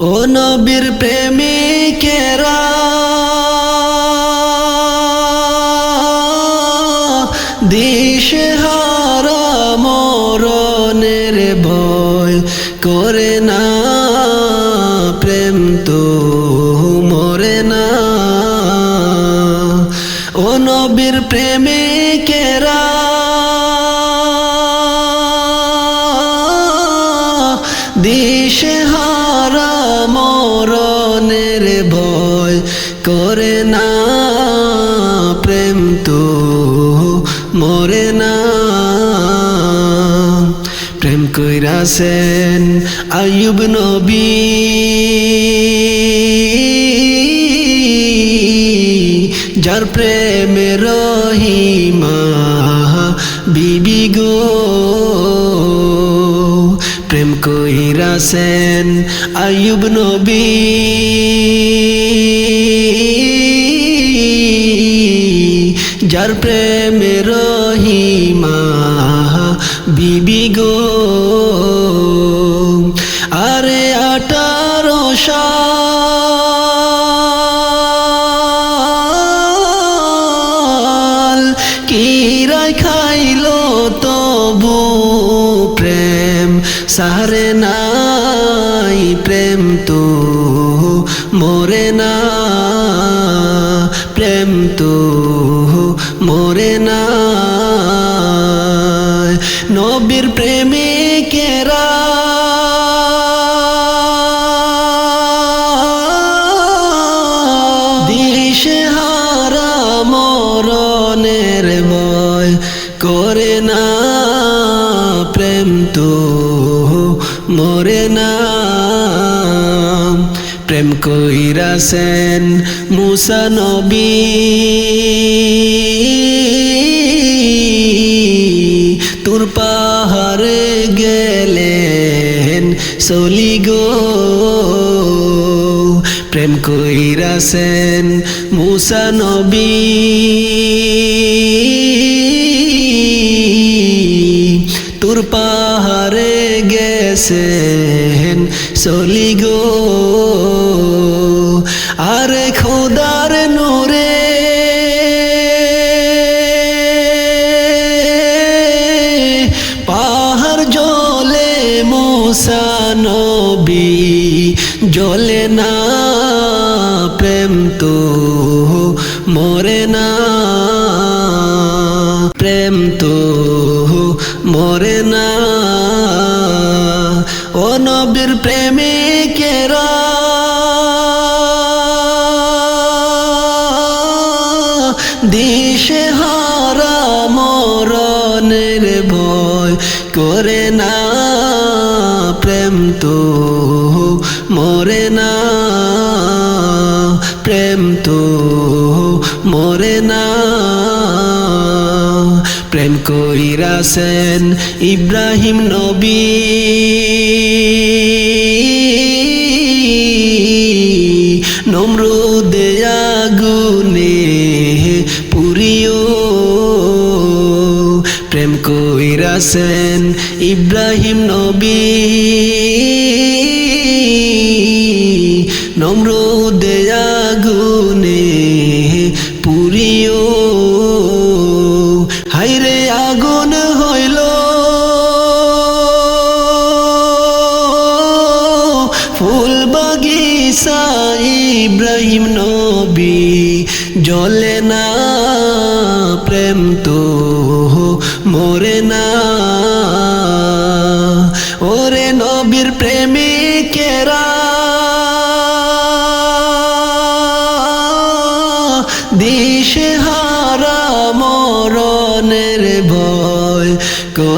ও নবীর প্রেমিকেরা দিশে কইরাছেন আয়ুব নবী। যার প্রেমে রহিমা বিবি গো। প্রেম কইরাছেন আয়ুব নবী। যার প্রেমে রহিমা প্রেম তো মরে না। প্রেম কইরাছেন মুসা নবী। তোর পাহাড়ে গেলেন সলি গো। প্রেম কইরাছেন মুসা নবী। তোর পাহাড়ে গেছেন সলি গো। আরে খোদার নূরে। পাহাড় জলে মুসা নবী, জলে না প্রেম তো মরে না। কইরাছেন ইব্রাহিম নবী। নমরুদে আগুনে পুরিও। প্রেম কইরাছেন ইব্রাহিম নবী। নমরুদে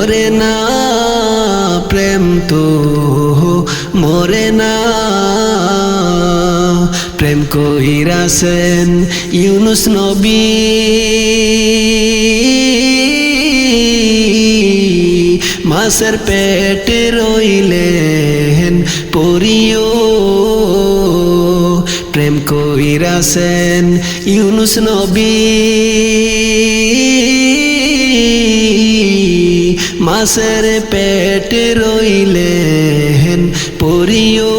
করে না প্রেম তো মরে না। প্রেম কইরাছেন ইউনুস নবী। মাসের পেটে রইলেন পরিও। প্রেম কইরাছেন ইউনুস নবী। মাসের পেটে রইলেন পরিও।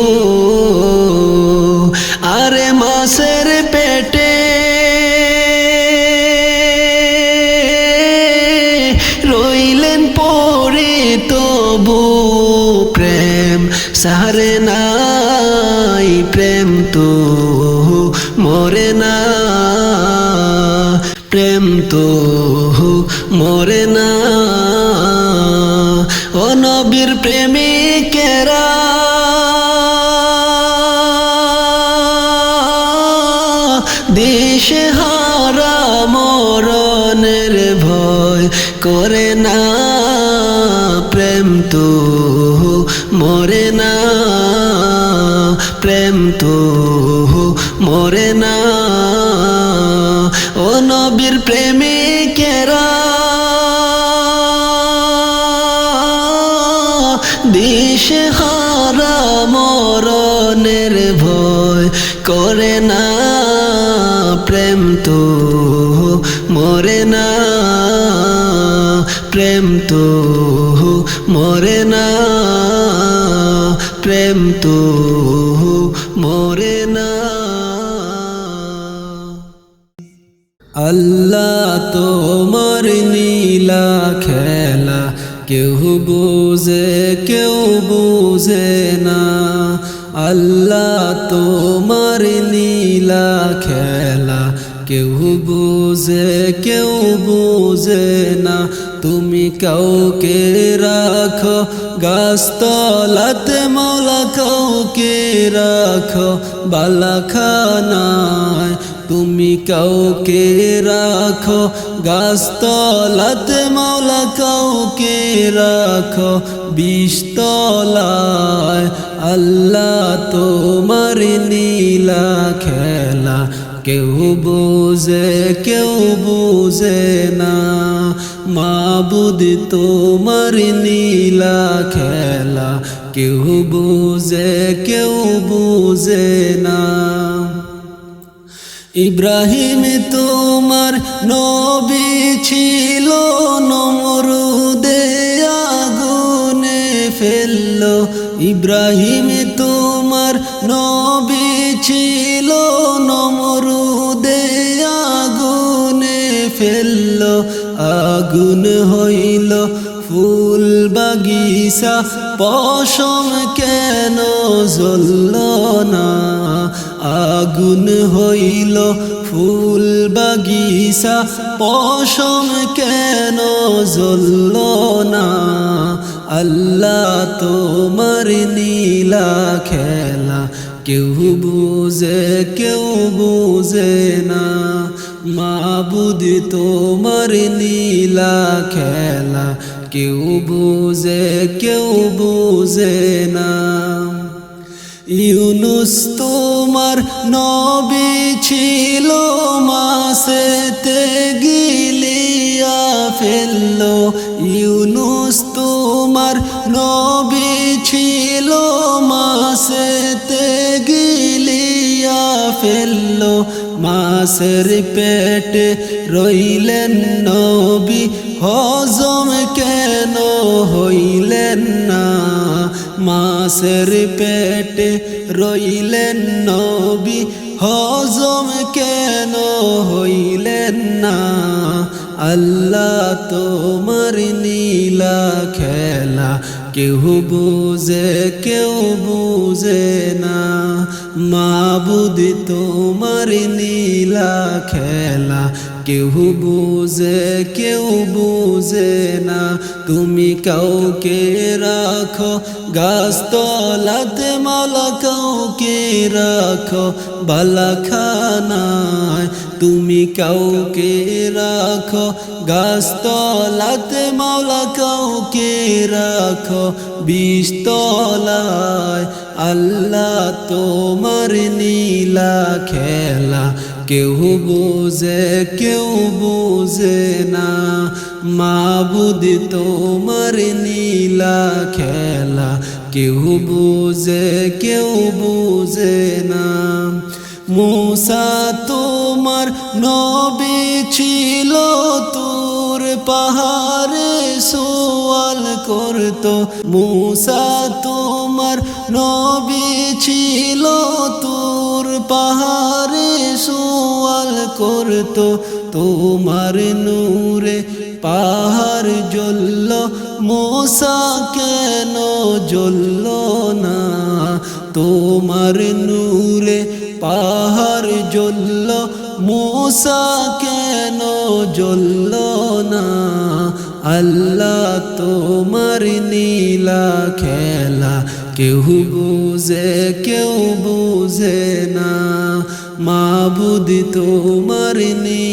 আরে মাসের পেটে। রইলেন পরে তবু প্রেম সারে নাই প্রেম তো, মরে না প্রেম তো, মরে মরে না, প্রেম তো মরে না। আল্লাহ তোমার নীলা খেলা কেউ বুঝে কেউ বুঝে না। আল্লাহ তোমার নীলা খেলা কেউ বুঝে কেউ বুঝে না। কাউকে রাখো, গাছতলাতে মৌলা কাউকে রাখো, বালাখানায় তুমি কাউকে রাখো, গাছতলাতে মাওলা কাউকে রাখো বিস্তলায় আল্লাহ তোমার নীলা খেলা, কেউ বুঝে কেউ বুঝে না। মাবুদ, তোমার নীলা খেলা কেউ বুঝে কেউ বুঝে না। ইব্রাহিম, তোমার নবী ছিল, নমরুদে আগুনে ফেলল। ইব্রাহিম, তোমার নবী আগুন হইল ফুল বাগিসা পশম কেন জ্বলল না? আগুন হইল ফুল বাগিসা পশম কেন জ্বলল না? আল্লাহ তোমার নীলা খেলা, কেউ বুঝে কেউ বুঝে না। মাবুদ, তোমার নীলা খেলা। কেউ বুঝে কেউ বুঝে না। ইউনুস তোমার নবী ছিল, মাসেতে গিলিয়া ফেলল। ইউনুস তোমার নবী ছিল, মাসেতে গিলিয়া ফেলল। মাসের পেটে রইলেন নবী, হজম কেন হইলেন না? মাসের পেটে রইলেন নবী, হজম কেন হইলেন না? আল্লাহ তোমার নীলা খেলা, কেউ বুঝে কেউ বুঝে না। মাবুদ, তোমার নীলা খেলা। কেউ বুঝে কেউ বুঝে না। তুমি কাউকে রাখো, গাছতলাতে মালা কাউকে রাখো, বালাখানায়। তুমি কাউকে রাখো, গাছতলাতে মাওলা কাউকে রাখো বিস্তলায় আল্লাহ তোমার নীলা খেলা। কেউ বুঝে কেউ বুঝে না। মাবুদ তোমার নীলা খেলা। কেউ বুঝে কেউ বুঝে না। মুসা, তোমার নবী ছিল তোর পাহাড়ে সোয়াল করতো। মুসা, তোমার নবী ছিল তোর পাহাড়ে সোয়াল করতো। তোমার নূরে পাহাড় জ্বলল, মোসা কেন জ্বলল না? তোমার নূরে পাহাড় জ্বলল, মূসা কেন জ্বলল না? আল্লাহ তোমার নীলা খেলা, কেউ বুঝে কেউ বুঝে না। মাবুদ তোমার নীলা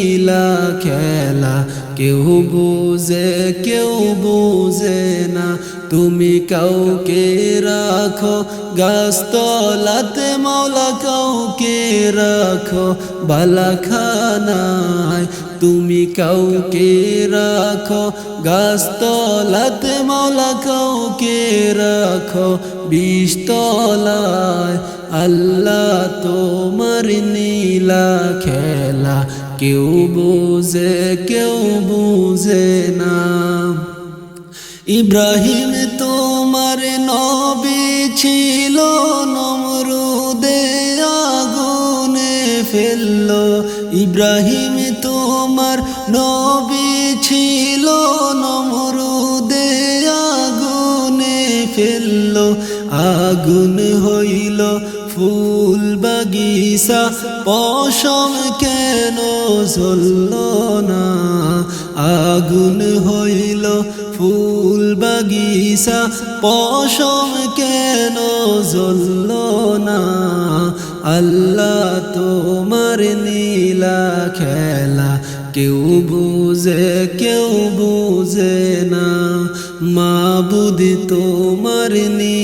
খেলা, কেউ বুঝে কেউ বুঝে না। তুমি কাউকে রাখো, গাছতলাতে মৌলা কাউকে রাখো, বালাখানায়। তুমি কাউকে রাখো, গাছতলাতে মৌলা কাউকে রাখো বিস্তলায় আল্লাহ তোমার নীলা খেলা কেউ বুঝে কেউ বুঝে না। ইব্রাহিম তোমার নবী ছিল, নমরুদে আগুনে ফেলল। ইব্রাহিম তোমার নবী ছিল, নমরুদে আগুনে ফেলল। আগুন হইল ফুল বাগিসা পশম কেন ঝরল না? আগুন হইল ফুল বাগিসা পশম কেন জ্বলল না? আল্লাহ তোমার নীলা খেলা, কেউ বুঝে কেউ বুঝে না। মাবুদ তোমার নীলা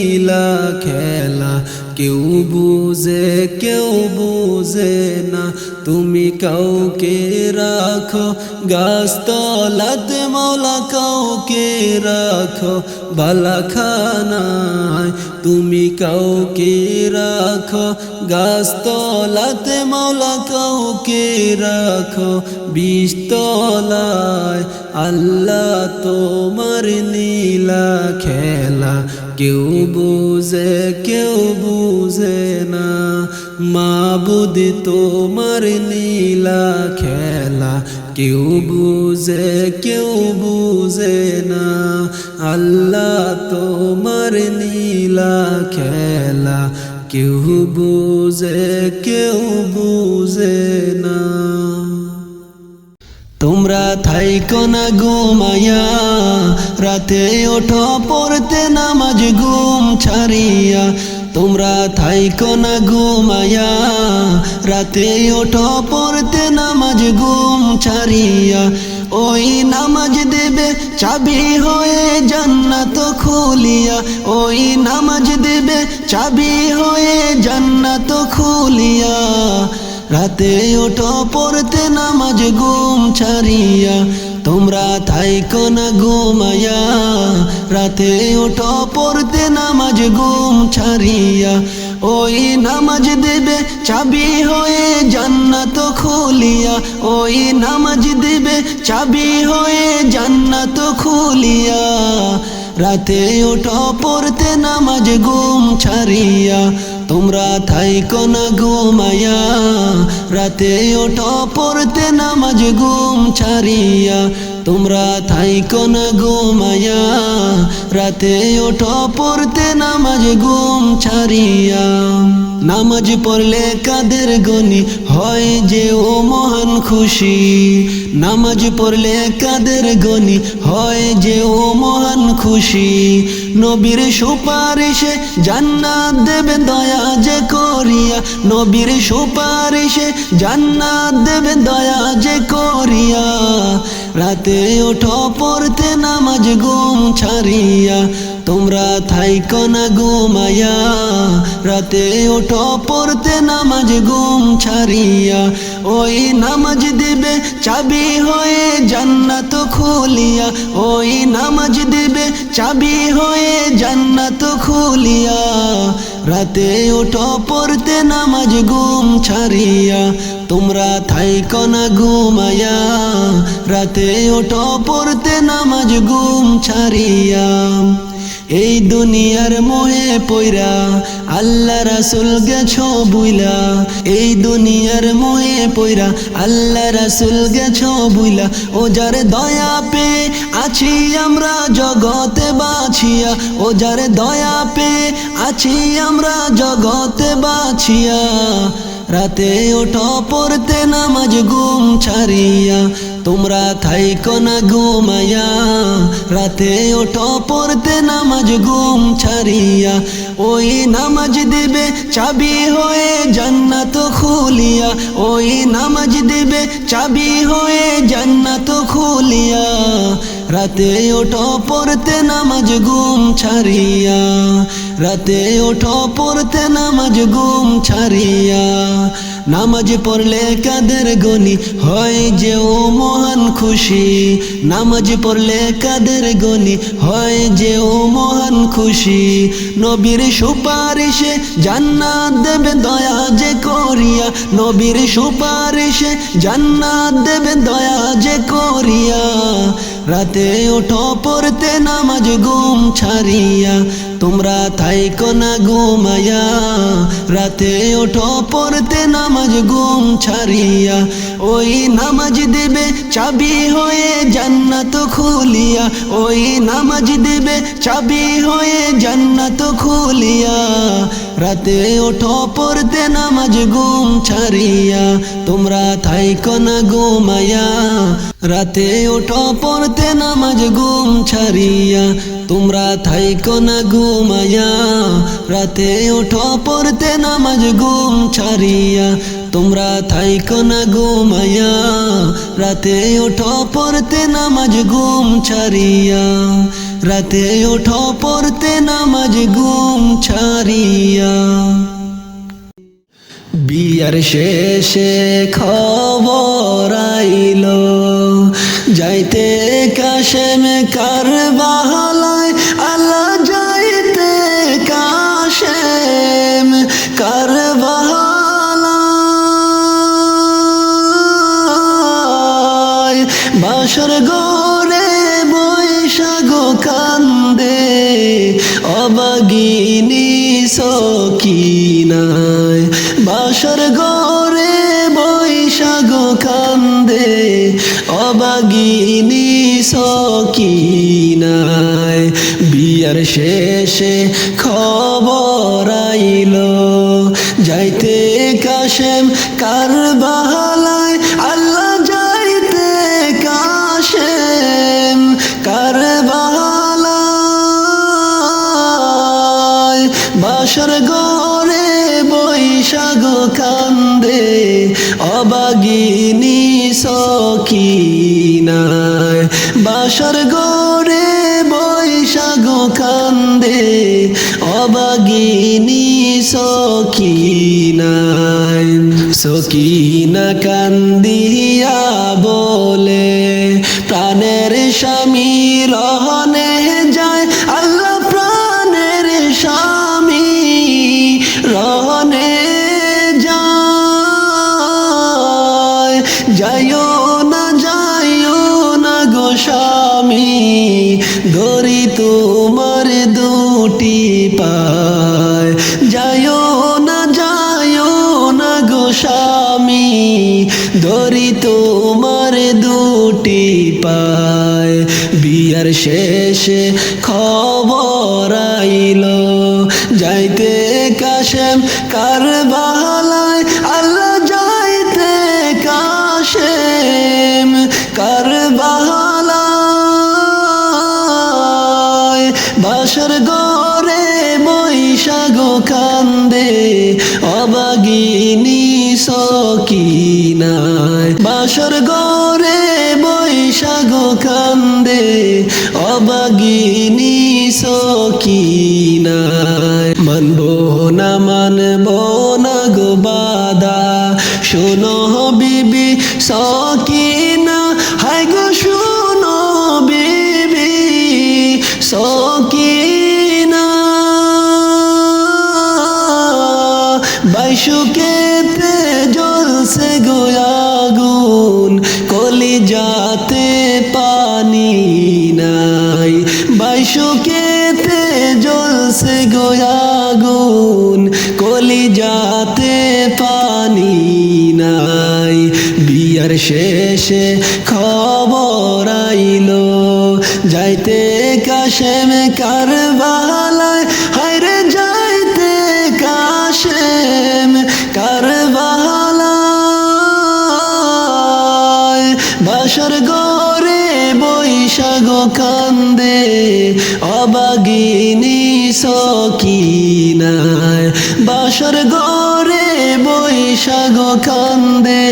খেলা কেউ বুঝে কেউ বুঝে না। তুমি কাউকে রাখো, গাছতলাতে মৌলা কাউকে রাখো, বালাখানায়। তুমি কাউকে রাখো, গাছতলাতে মৌলা কাউকে রাখো বিস্তলায় আল্লাহ তোমার নীলা খেলা। কেউ বুঝে কেউ বুঝে না। মাবুদ তোমার নীলা খেলা। কেউ বুঝে কেউ বুঝে না। আল্লাহ তোমার নীলা খেলা। কেউ বুঝে, কেউ থাইকো না ঘুমায়া রাতে ওঠো, পড়তে নামাজ ঘুম ছাড়িয়া। তোমরা থাইকো না ঘুমায়া রাতে ওঠো, পড়তে নামাজ ঘুম ছাড়িয়া। ওই নামাজ দেবে চাবি হয়ে জান্নাত খুলিয়া। ওই নামাজ দেবে চাবি হয়ে জান্নাত খুলিয়া রাতে ওঠো, পড়তে নামাজ, ঘুম ছাড়িয়া। তোমরা থাইকো না ঘুমায়া রাতে ওঠো, পড়তে নামাজ, ঘুম ছাড়িয়া। ওই নামাজ দেবে চাবি হয়ে জান্নাত খুলিয়া। ওই নামাজ দেবে চাবি হয়ে জান্নাত খুলিয়া। রাতে ওঠো, পড়তে নামাজ, ঘুম ছাড়িয়া। তোমরা থাইকো না ঘুমায়া রাতে ওঠো, পড়তে নামাজ ঘুম ছাড়িয়া। তোমরা থাইকো না ঘুমায়া রাতে ওঠো, পড়তে নামাজ ঘুম ছাড়িয়া। নামাজ পড়লে কাদের গনি হয় যে ও মহান খুশি। নামাজ পড়লে কাদের গনি হয় যে ও মহান খুশি। নবীর সুপারিশে জান্নাত দেবে দয়া যে করিয়া। নবীর সুপারিশে জান্নাত দেবে দয়া যে করিয়া। রাতে ওঠো পড়তে নামাজ ঘুম ছাড়িয়া। তোমরা থাইকো না ঘুমায়া রাতে ওঠো, পড়তে নামাজ ঘুম ছাড়িয়া। ওই নামাজ দেবে চাবি হয়ে জান্নাত খুলিয়া। ওই নামাজ দেবে চাবি হয়ে জান্নাত খুলিয়া। রাতে ওঠো, পড়তে নামাজ ঘুম ছাড়িয়া। তোমরা থাইকো না ঘুমায়া রাতে ওঠো, পড়তে নামাজ ঘুম ছাড়িয়া। এই দুনিয়ার মোহে পইরা আল্লাহ রাসুল গেছ বুইলা। এই দুনিয়ার মোহে পইরা আল্লাহ রাসুল গেছ বুইলা। ও যার দয়া পে আছি আমরা জগতে বাছিয়া। ও যার দয়া পে আছি আমরা জগতে বাছিয়া। রাতে ওঠো, পড়তে নামাজ গুম ছাড়িয়া। তোমরা থাইকো না ঘুমায়া রাতে ওঠো, পড়তে নামাজ গুম ছাড়িয়া। ওই নামাজ দেবে চাবি হয়ে জান্নাত খুলিয়া। ওই নামাজ দেবে চাবি হয়ে জান্নাত খুলিয়া। রাতে ওঠো, পড়তে নামাজ গুম ছাড়িয়া। রাতে ওঠো, পড়তে নামাজ গুম ছাড়িয়া। নামাজ পড়লে কাদের গনি হয় যে ও মহান খুশি। নামাজ পড়লে কাদের গনি হয় যে ও মহান খুশি। নবীর সুপারিশে জান্নাত দেবে দয়া যে করিয়া। নবীর সুপারিশে জান্নাত দেবে দয়া যে করিয়া। রাতে ওঠো, পড়তে নামাজ গুম ছাড়িয়া। তোমরা থাইকো না ঘুমায়া রাতে ওঠো, পড়তে নামাজ গুম ছাড়িয়া। ওই নামাজ দেবে চাবি হয়ে জান্নাত খুলিয়া। ওই নামাজ দেবে চাবি হয়ে জান্নাত খুলিয়া। রাতে ওঠো, পড়তে নামাজ গুম ছাড়িয়া। তোমরা থাইকো না ঘুমায়া রাতে ওঠো, পড়তে নামাজ গুম ছাড়িয়া। তোমরা থাইকো না ঘুমায়া রাতে ওঠো, পড়তে নামাজ গুম ছাড়িয়া। তোমরা থাইকো না ঘুমায়া রাতে ওঠো পড়তে নামাজ গুম ছাড়িয়া। রাতে ওঠো পড়তে নামাজ গুম ছাড়িয়া। বিয়ার শেষে খবর আইল, যাইতে কাশেম কার সকিনায় বাসর গরে বৈশাখ কান্দে অবাগিনী সকিনায়। বিয়ার শেষে খবর আইল যাইতে কাশেম কার বাসর গরে বৈশাখ কান্দে, অবাগিনী সকিনায়। সকিনা কান্দিয়া বলে, প্রাণের স্বামী রহনে যায়, আল্লাহ প্রাণের স্বামী রহনে যায়। যাইও ধরি তোমার দুটি পায়। যাইও না যাইও না গো স্বামী ধরি তোমার দুটি পায়। বিয়ার শেষে খবর আইল, যাইতে কাশেম কার সকিনায় মানব না মানব না গো বাদা শোনো বিবি সকিনা শেষে খবর আইলো, যাইতে কাশেম কারবালায়। হায়রে যাইতে কাশেম কারবালায়। বাসর গরে বৈশাখ কান্দে, অবাগিনী সকিনায় বাসর গরে বৈশাখ কান্দে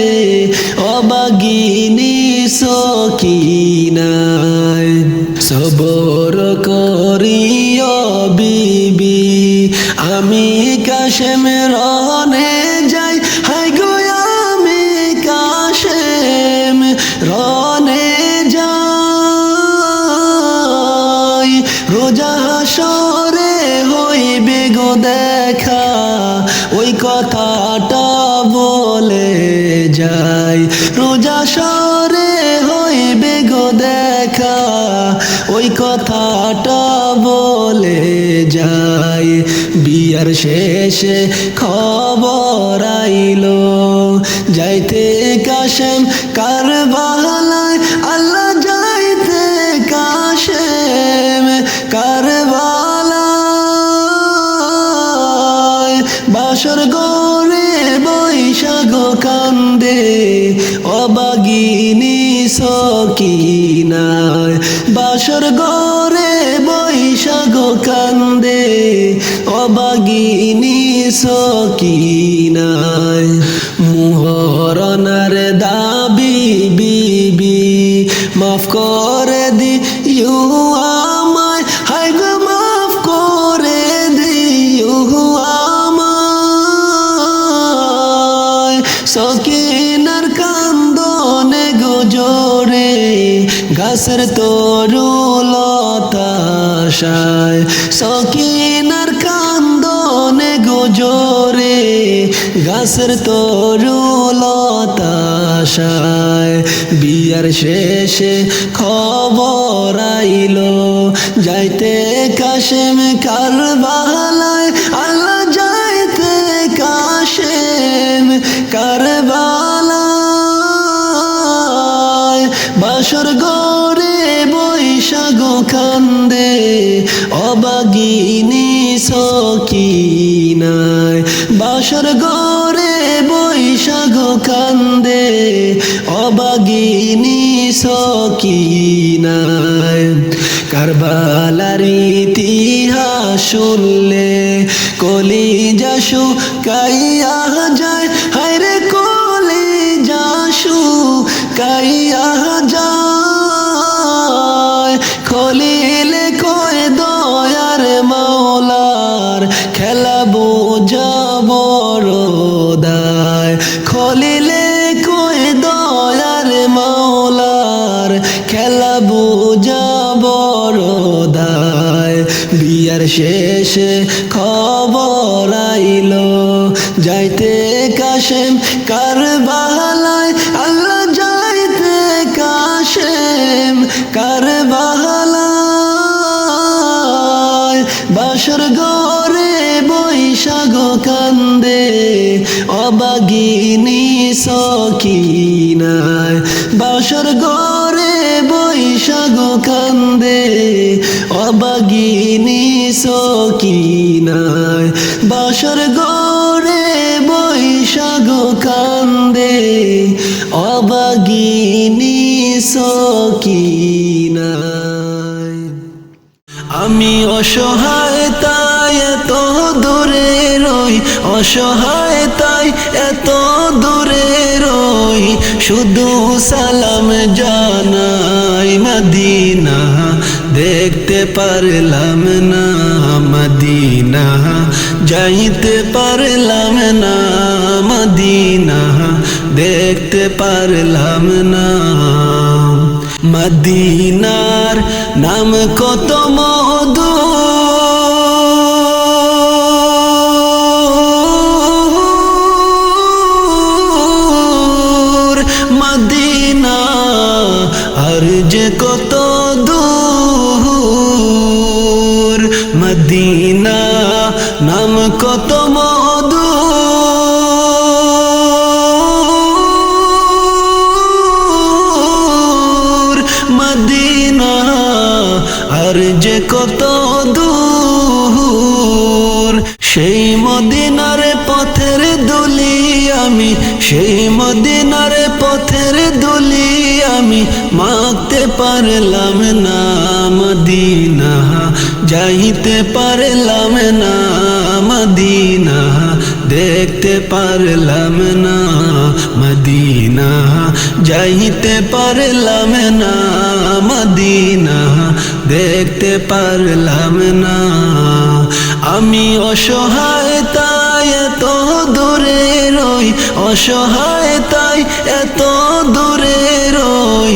অবাগিনী সকিনায়। সবর করিয় বিবি আমি কাশেম বিয়ার শেষে খবর আইলো, যাইতে কাশেম কারবালায়, আল্লাহ যাইতে কাশেম কারবালায়। বাসর গরে বৈশাখ কান্দে, অবাগিনী সকিনায়। অবাগিনী সকিনায় মুহরনার দাবি বিবি, মাফ করে দি ইউ আমায় হাই গো মাফ করে দিও আমায়। সকিনার কান্দনে গোজরে গাছের তরু লতাশায় সকিনার গোজরে গাছের তরু লতাশায়। বিয়ার শেষে খবর আইলো যাইতে কাশেম কারবালায়। বাসর গরে বৈশাখ কান্দে অবাগিনী সকিনায় কারবালার ইতিহাস শুনলে কলি যশু কাইয়া যায় শেষে খবর আইলো, যাইতে কাশেম কারবালায়, আল্লাহ যাইতে কাশেম কারবালায়। বাসর গরে বৈশাখ কান্দে, অবাগিনী সকিনায়। বাসর গরে বৈশাখ কান্দে, অবাগিনী সকিনায় বাসর গরে বৈশাখ কান্দে অবাগিনী সকিনায়। আমি অসহায় তাই এত দূরে রই, অসহায় তাই এত দূরে রই, শুধু সালাম জানাই মদিনা। দেখতে পারলাম না মদিনা, যাইতে পারলাম না মদিনা, দেখতে পারলাম না মদিনার নাম কত মধু। পারলাম না মদিনা যাইতে পারলাম না মদিনা দেখতে পারলাম না মদিনা যাইতে পারলাম না মদিনা দেখতে পারলাম না। আমি অসহায় তাই এত দূরে রই, অসহায় তাই এত দূরে রই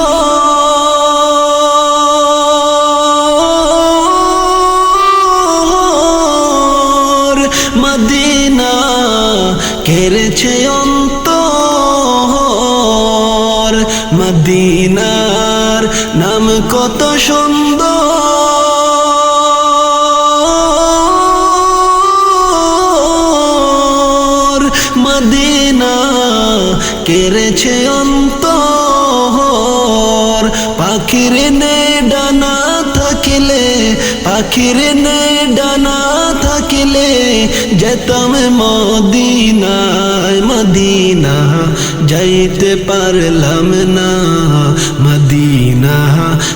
কত সুন্দর। মদিনা কেড়েছে অন্তর। পাখির নে ডানা থাকিলে, পাখির নে ডানা থাকিলে, যেতাম মদিনায়, মদিনা যাইতে পারলাম না।